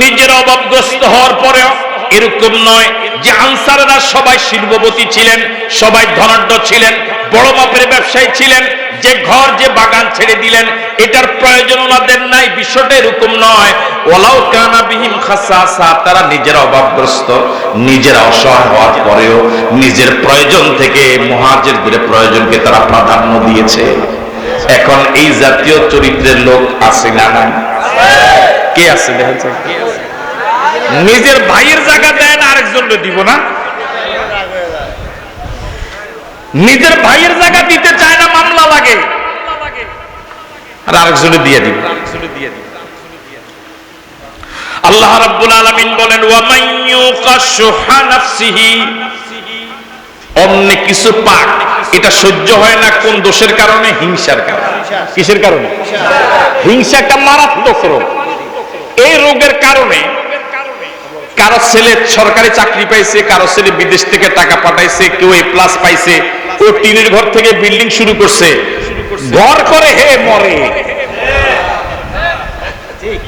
নিজের অভাবগ্রস্ত হওয়ার পরেও এরকম নয় যে সবাই শিল্পপতি ছিলেন, সবাই ধনাঢ্য ছিলেন, বড় মাপের ব্যবসায়ী ছিলেন, যে ঘর, যে বাগান ছেড়ে দিলেন, এটার প্রয়োজন ওনাদের নাই, বিষয়টা এরকম নয়। ওলাও কানা বিহিম খাসাসা, তারা নিজেরা অভাবগ্রস্ত, নিজেরা অসহায় হওয়ার পরেও নিজের প্রয়োজন থেকে মহাজেরদের প্রয়োজনকে তারা প্রাধান্য দিয়েছে। এখন এই জাতীয় চরিত্রের লোক আছে না নাই? কে আছে? নিজের ভাইয়ের জায়গা দেয় না, আরেকজনকে দিব না। নিজের ভাইয়ের জায়গা দিতে চায় না, মামলা লাগে। আর আরেকজনে দিয়ে দিব। আল্লাহ রাব্বুল আলামিন বলেন ওয়া মান ইউকা শুহা নাফসিহি অন্য কিছু পাক এটা সহ্য হয় না কোন দোষের কারণে? হিংসার কারণে। কিসের কারণে? হিংসা একটা মারাত্মক রোগ। এই রোগের কারণে কারও ছেলে সরকারি চাকরি পাইছে, কারও ছেলে বিদেশ থেকে টাকা পাঠাইছে, কেউ এ প্লাস পাইছে, ও টিনের ঘর থেকে বিল্ডিং শুরু করছে। ঘর করে হে মরে।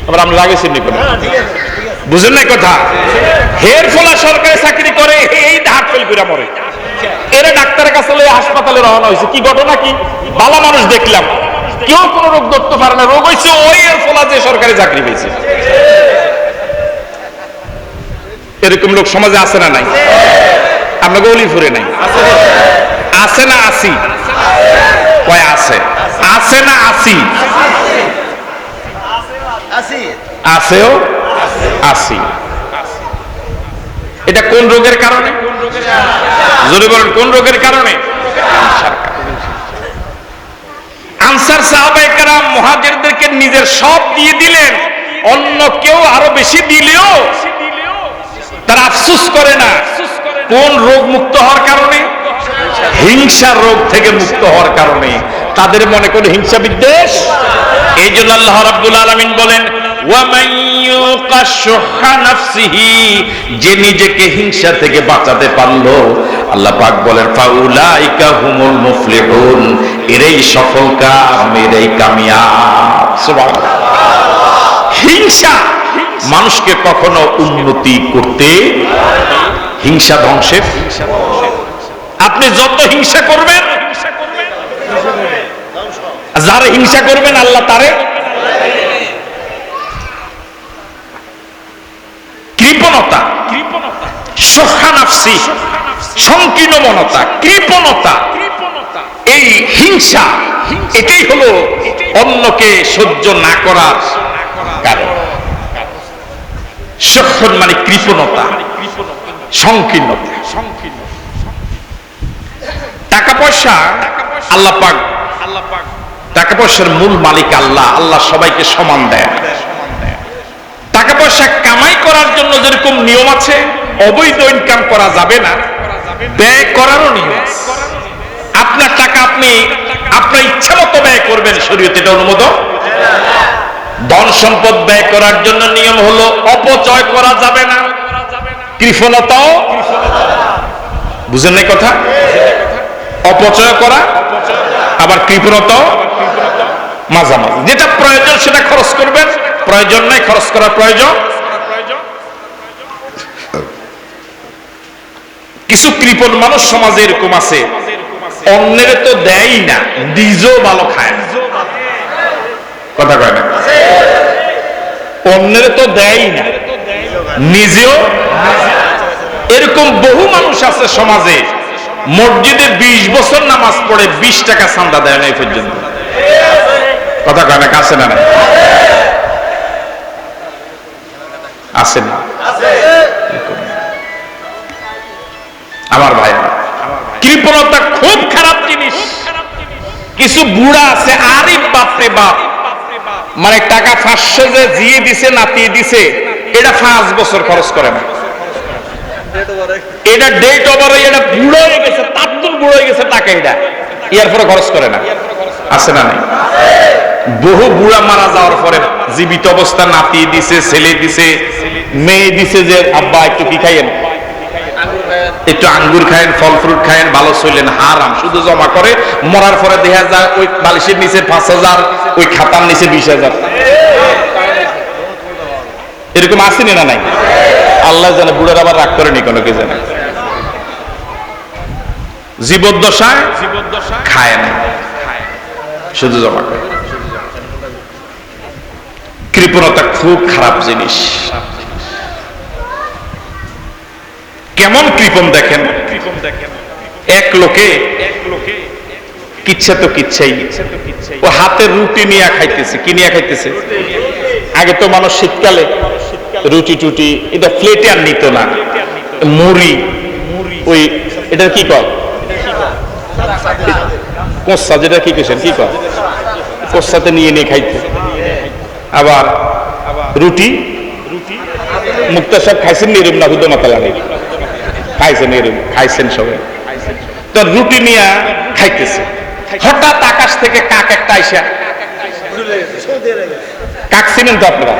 আমরা লাগাইছি নি বুঝেন না কথা? হের ফলা সরকারি চাকরি করে, এই হাট ফেল করে মরে। এরা ডাক্তারের কাছে লয়ে হাসপাতালে রওনা হয়েছে। কি ঘটনা কি? ভালো মানুষ দেখলাম। কেউ কোনো রোগ ধরতে পারে না। রোগ হয়েছে ওই এর ফলা যে সরকারি চাকরি পেয়েছে। এরকম লোক সমাজে আছে না নাই? আমরা গলি ফুরে নাই? আছে না আসি কয় আছে? আছে না আসি আছেও? আসি এটা কোন রোগের কারণে? জোরে বলেন কোন রোগের কারণে? আনসার। সাহাবাহাম মহাজেরদেরকে নিজের সব দিয়ে দিলেন। অন্য কেউ আরও বেশি দিলেও তারা আফসুস করে না। কোন রোগ মুক্ত হওয়ার কারণে? হিংসা রোগ থেকে মুক্ত হওয়ার কারণে। তাদের মনে কোনো হিংসা বিদ্বেষ? এই জন্য আল্লাহ রাব্বুল আলামিন বলেন যে নিজেকে হিংসা থেকে বাঁচাতে পারল। আল্লাহ পাক বলেন, ফাউলাইকা হুমুল মুফলিহুন সফল কাম, এরাই কামিয়াব। হিংসা মানুষকে কখনো উন্নতি করতে হিংসা ধ্বংসের আপনি যত হিংসা করবেন, যারা হিংসা করবেন, আল্লাহ তারে কৃপণতা। সখানাফসি। সংকীর্ণ মনতা কৃপণতা। এই হিংসা এটাই হলো অন্যকে সহ্য না করার কারণ। সক্ষণ মানে কৃপণতা। সংকীর্ণতা। টাকা পয়সা আল্লাহ পাক টাকা পয়সার মূল মালিক আল্লাহ। আল্লাহ সবাইকে সমান দেয় পয়সা কামাই করার জন্য যেরকম নিয়ম আছে, অবৈধ ইনকাম করা যাবে না, ব্যয় করারও নিয়ম আপনার টাকা আপনি, আপনার ইচ্ছা মতো ব্যয় করবেন শরীয়তে, এটা অনুমোদন? ধন সম্পদ ব্যয় করার জন্য নিয়ম হলো অপচয় করা যাবে না। কৃপণতাও বুঝেন কথা? অপচয় করা, আবার কৃপণতাও মাঝামাঝি। যেটা প্রয়োজন সেটা খরচ করবেন। প্রয়োজন নাই, খরচ করা প্রয়োজন। কিছু কৃপণ মানুষ সমাজে এরকম আছে, অন্যের তো দেয়ই না, নিজেও ভালো খায় না। কথা কয় না? অন্যের তো দেয় না, নিজেও। এরকম বহু মানুষ আছে সমাজে, মসজিদে ২০ বছর নামাজ পড়ে ২০ টাকা চান্দা দেয় না এই পর্যন্ত। কথা কয় না, কাছে না না আছে না? আমার ভাই কৃপণতা খুব খারাপ জিনিস। কিছু বুড়া আছে, আরিফ বাপরে বাপ। মানে টাকা পাঁচশো যে জিয়ে দিছে, নাতিয়ে দিছে, এটা পাঁচ বছর খরচ করে না। এটা ডেট ওভার এটা বুড়ো হয়ে গেছে তাত্তুল বুড়ো হয়ে গেছে টাকা এটা। ইয়ার পরে খরচ করে না। আছে না নাই? বহু বুড়া মারা যাওয়ার পরে জীবিত অবস্থা, নাতি দিছে, ছেলে দিছে, মেয়ে দিছে যে, আব্বা, একটু কি খাইয়েন? একটু আঙ্গুর খায়েন ফল ফ্রুট খায়েন ভালো চললেন হারাম। শুধু জমা করে মরার পরে দেখা যায় ওই বালিশের নিচে পাঁচ হাজার, ওই খাতার নিচে বিশ হাজার। এরকম আসেনি না নাই? আল্লাহ জানে বুড়ার আবার রাগ করেনি কোনো কে জানে? জীবদ্দশায় খায় না শুধু জমা করে। কৃপণতা খুব খারাপ জিনিস। কেমন কৃপণ দেখেন? এক লোকে কিচ্ছা তো কিচ্ছাই ও হাতে রুটি নিয়ে খাইতেছে, কি নিয়ে খাইতেছে? আগে তো মানুষ শীতকালে রুটি টুটি, এটা প্লেটে আর নিত না। মুড়ি, ওই এটা কি কর কোসা যেটা কি কেছেন কি কর কোসাতে নিয়ে নিয়ে খাইতে। আবার রুটি? মুক্তা সব খাইছেন নিরুম না হুদো মাতালা খাইছেন এরম খাইছেন সবাই। তো রুটি নিয়ে খাইতেছে। হঠাৎ আকাশ থেকে কাক একটা আইসা। কাক চিনেন তো আপনারা?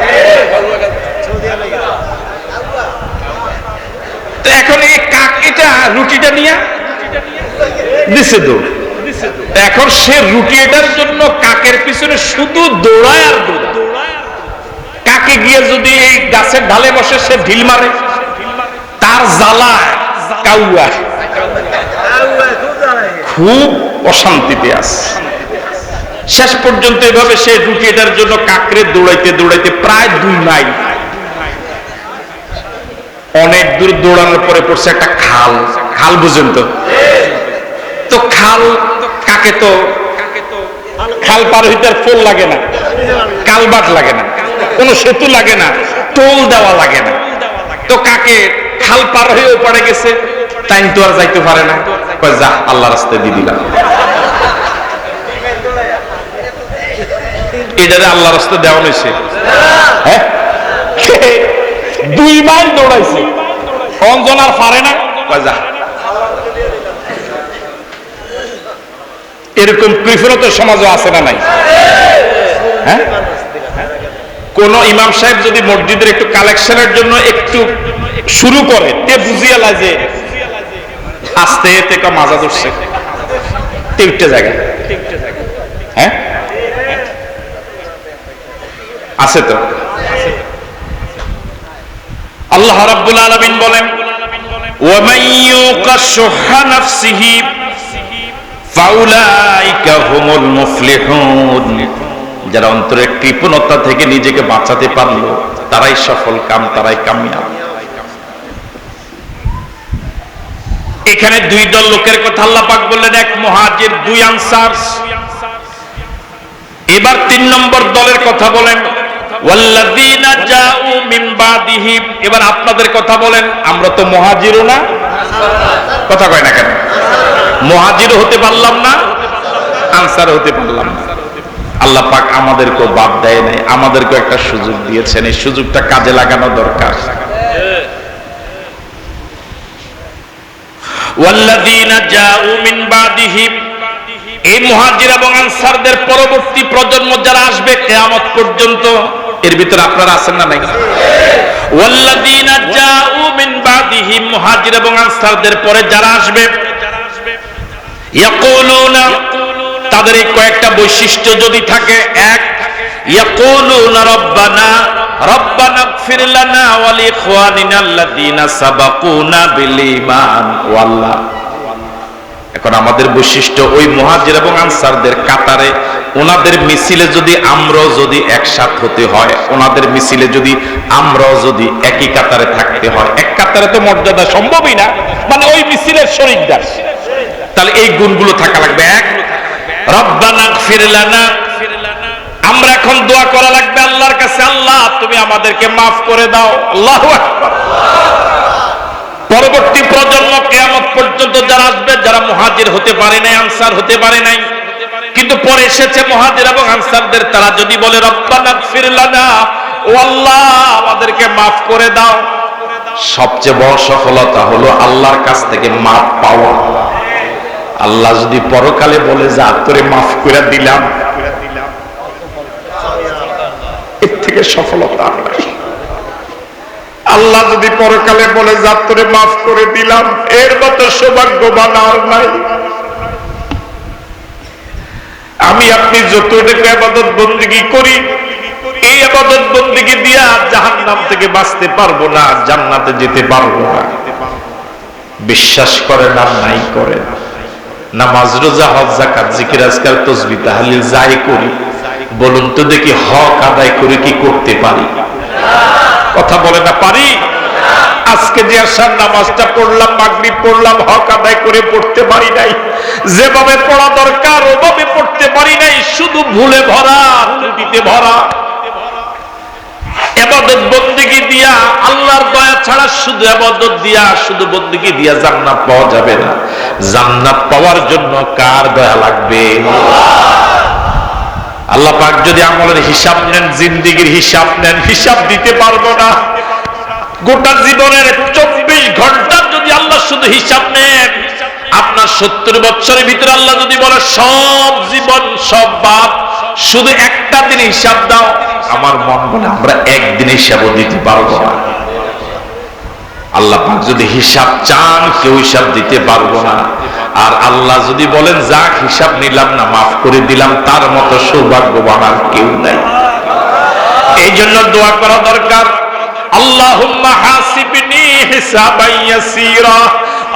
এখন এই কাক এটা রুটিটা নিয়ে দিছে দৌড় এখন সে রুটি এটার জন্য কাকের পিছনে শুধু দৌড়ায় আর দৌড়ায়। কাকে গিয়ে যদি এই গাছের ঢালে বসে সে ঢিল মারে, তার জ্বালায় কাউয়া। খুব অশান্তিতে আছে। শেষ পর্যন্ত এভাবে সে রুটি এটার জন্য কাকরে দৌড়াইতে দৌড়াইতে প্রায় দুই মাইল। অনেক দূর দৌড়ানোর পরে পড়ছে একটা খাল। খাল বুঝেন তো? তো খাল কাকে তো খাল পার হইতে আর ফোল লাগে না। কালবাট লাগে না। কোনো সেতু লাগে না, টোল দেওয়া লাগে না। তো কাকে খাল পার হয়ে ওপারে গেছে টাইম তো আর যাইতে পারে না। যা আল্লাহ রাস্তায় দিয়ে দিলাম। দেওয়া হ্যাঁ? দুই দৌড়াইছে। অঞ্জন আর পারে না। যা। এরকম কৃপণত সমাজও আছে না নাই? হ্যাঁ? কোন ইমাম সাহেব যদি মসজিদের একটু কালেকশনের জন্য একটু শুরু করে, তে বুঝিয়ে লাগে আস্তে থেকে মাজা ধরছে। তিনটে জায়গা হ্যাঁ? আছে তো? আল্লাহ রাব্বুল আলামিন বলেন ওয়ামান ইউকা শুহা নাফসিহি, ফাউলাইকা হুমুল মুফলিহুন। যারা অন্তরের কৃপণতা থেকে নিজেকে বাঁচাতে পারল, তারাই সফল কাম, তারাই কামিয়াব। এখানে দুই দল লোকের কথা আল্লাহ পাক বললেন, এক মহাজির, দুই আনসার। এবার তিন নম্বর দলের কথা বলেন এবার আপনাদের কথা বলেন, আমরা তো মহাজিরও না। কথা কয় না কেন? মহাজির হতে পারলাম না আনসার হতে পারলাম না। আল্লাহ পাক আমাদেরকেও বাদ দেয় নাই, আমাদেরকেও একটা সুযোগ দিয়েছেন। এই সুযোগটা কাজে লাগানো দরকার। এই এবং আনসারদের পরবর্তী প্রজন্ম যারা আসবে কিয়ামত পর্যন্ত, এর ভিতরে আপনারা আছেন না নাই? ওয়াল্লাযীনা জাউ মিন মুহাজির এবং আনসারদের পরে যারা আসবে, ইয়াকুলুনা তাদের এই কয়েকটা বৈশিষ্ট্য যদি থাকে, এক এখন আমাদের বৈশিষ্ট্য ওই এবং আনসারদের কাতারে, ওনাদের মিছিলে যদি আমরাও যদি একসাথ হতে হয়, ওনাদের মিছিলে যদি আমরাও যদি একই কাতারে থাকতে হয়, এক কাতারে তো মর্যাদা সম্ভবই না মানে ওই মিছিলের শরীরদার তাহলে এই গুণগুলো থাকা লাগবে। এক আমরা এখন দোয়া করা লাগবে আল্লাহর কাছে, আল্লাহ, তুমি আমাদেরকে মাফ করে দাও। আল্লাহু পরবর্তী প্রজন্ম পর্যন্ত যারা আসবে, যারা মহাজির হতে পারে নাই, আনসার হতে পারে নাই, কিন্তু পরে এসেছে মহাজির এবং আনসারদের, তারা যদি বলে আমাদেরকে মাফ করে দাও। সবচেয়ে বড় সফলতা হলো আল্লাহর কাছ থেকে মাফ পাওয়া। আল্লাহ যদি পরকালে বলে যা তোরে মাফ করে দিলাম। এর থেকে সফলতা নাই। আল্লাহ যদি পরকালে বলে যা তোরে মাফ করে দিলাম, এর মতো সৌভাগ্যবান আর নাই। আমি আপনি যতটুকু আবাদত বন্দিগি করি, এই আবাদত বন্দিগি দিয়া জাহান নাম থেকে বাঁচতে পারব না জান্নাতে যেতে পারব না। বিশ্বাস করেন আর নাই করেন। নামাজ, রোজা, হজ জাকাত জিকির আজকাল তসবি, তাহলিল যাই করি, বলুন তো দেখি হক আদায় করে কি করতে পারি? কথা বলে না পারি? আজকে যে আসার নামাজটা পড়লাম পড়লাম, হক আদায় করে পড়তে পারি নাই। যেভাবে পড়া দরকার, ওভাবে পড়তে পারি নাই। শুধু ভুলে ভরা ত্রুটিতে ভরা। দিয়া, আল্লাহর দয়া ছাড়া শুধু এবাদত দিয়া, শুধু বন্দিগি দিয়া জান্নাত পাওয়া যাবে না। জান্নাত পাওয়ার জন্য কার দয়া লাগবে? আল্লাহ পাক যদি আমলের হিসাব নেন, জিন্দিগির হিসাব নেন, হিসাব দিতে পারব না। গোটা জীবনের চব্বিশ ঘণ্টা যদি আল্লাহ শুধু হিসাব নেন, আপনার সত্তর বছরের ভিতরে আল্লাহ যদি বলে, সব জীবন, সব বাপ, শুধু একটা দিন হিসাব দাও, আমার মন বলে আমরা একদিন হিসাবও দিতে পারব না। আল্লাহ যদি হিসাব চান, কেউ হিসাব দিতে পারব না। আর আল্লাহ যদি বলেন, যাক, হিসাব নিলাম না, মাফ করে দিলাম, তার মতো সৌভাগ্যবান আর কেউ নাই। এই জন্য দোয়া করা দরকার। আল্লাহুম্মা হাসিবনি হিসাবান ইয়াসীরা।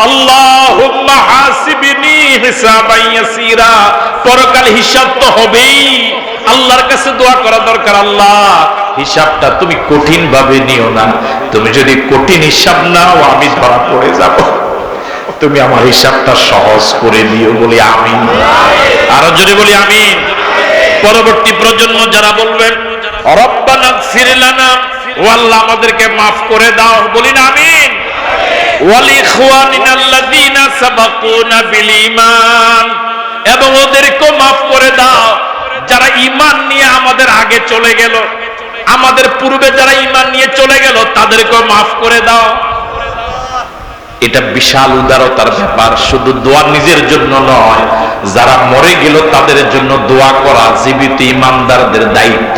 আল্লাহুম্মা হাসিবনি হিসাবান ইয়াসীরা। পরকাল হিসাব তো হবেই। আল্লাহর কাছে দোয়া করা দরকার, আল্লাহ। হিসাবটা তুমি কঠিন ভাবে নিও না। তুমি যদি কঠিন হিসাব নাও, আমি ধরা পড়ে যাব। তুমি আমার হিসাবটা সহজ করে দিও বলি আমিন। আরও যদি বলি আমি পরবর্তী প্রজন্ম যারা বলবেন, রব্বানা ফিরলানা ও আল্লাহ আমাদেরকে মাফ করে দাও। বলি না আমিন এবং ওদেরকেও মাফ করে দাও। যারা ঈমান নিয়ে আমাদের আগে চলে গেল আমাদের পূর্বে যারা ঈমান নিয়ে চলে গেল, তাদেরকেও মাফ করে দাও। এটা বিশাল উদারতার ব্যাপার, শুধু দোয়া নিজের জন্য নয়, যারা মরে গেল তাদের জন্য দোয়া করা জীবিত ইমানদারদের দায়িত্ব।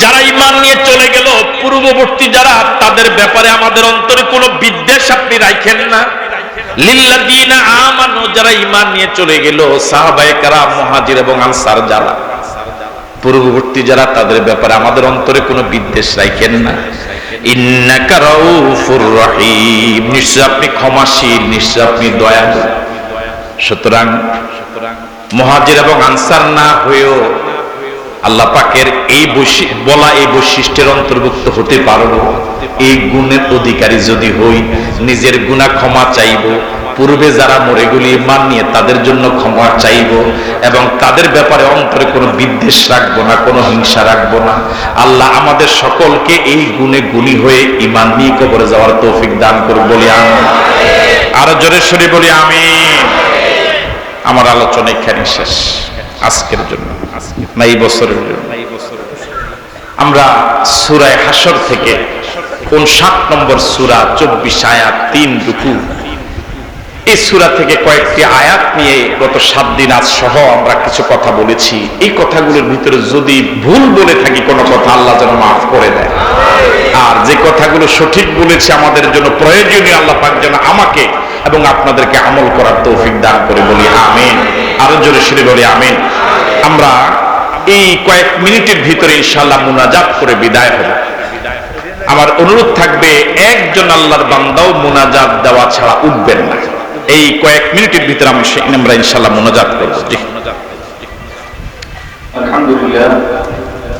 যারা ইমান নিয়ে চলে গেল, পূর্ববর্তী যারা, তাদের ব্যাপারে আমাদের অন্তরে কোনো বিদ্বেষ আপনি রাখেন না। পূর্ববর্তী যারা, তাদের ব্যাপারে আমাদের অন্তরে কোনো বিদ্বেষ রাখেন না। নিশ্চয় আপনি ক্ষমাশীল, নিশ্চয় আপনি সুতরাং মহাজির এবং আনসার না হয়েও আল্লাহ পাকের এই বলা এই বৈশিষ্ট্যের অন্তর্ভুক্ত হতে পারব। এই গুণের অধিকারী যদি হই, নিজের গুণা ক্ষমা চাইব। পূর্বে যারা মরে গেলি মান নিয়ে তাদের জন্য ক্ষমা চাইব এবং তাদের ব্যাপারে অন্তরে কোনো বিদ্বেষ রাখব না, কোনো হিংসা রাখব না। আল্লাহ আমাদের সকলকে এই গুণে গুণী হয়ে ইমান নিয়ে কবরে যাওয়ার তৌফিক দান করুন বলি আমি আরও জোরে সরে বলি আমি আমার আলোচনা এখানে শেষ। আজকের জন্য না এই বছরের জন্য। আমরা সুরায় হাসর থেকে কোন সাত নম্বর সুরা, চব্বিশ আয়াত, তিন রুকু। এই সুরা থেকে কয়েকটি আয়াত নিয়ে গত সাত দিন আজ সহ আমরা কিছু কথা বলেছি। এই কথাগুলোর ভিতরে যদি ভুল বলে থাকি, কোনো কথা আল্লাহ যেন মাফ করে দেয়। আর যে কথাগুলো সঠিক বলেছি আমাদের জন্য প্রয়োজনীয়, আল্লাহ পাক যেন আমাকে এবং আপনাদেরকে আমল করার তৌফিক দান করে বলি আমিন। আরও জোরে সেরে বলি আমিন। আমরা এই কয়েক মিনিটের ভিতরে ইনশাল্লাহ মুনাজাত করে বিদায় হব। আমার অনুরোধ থাকবে, একজন আল্লাহর বান্দাও মুনাজাত দেওয়া ছাড়া উঠবেন না। এই কয়েক মিনিটের ভিতরে আমরা ইনশাল্লাহ মুনাজাত করব। আলহামদুলিল্লাহ।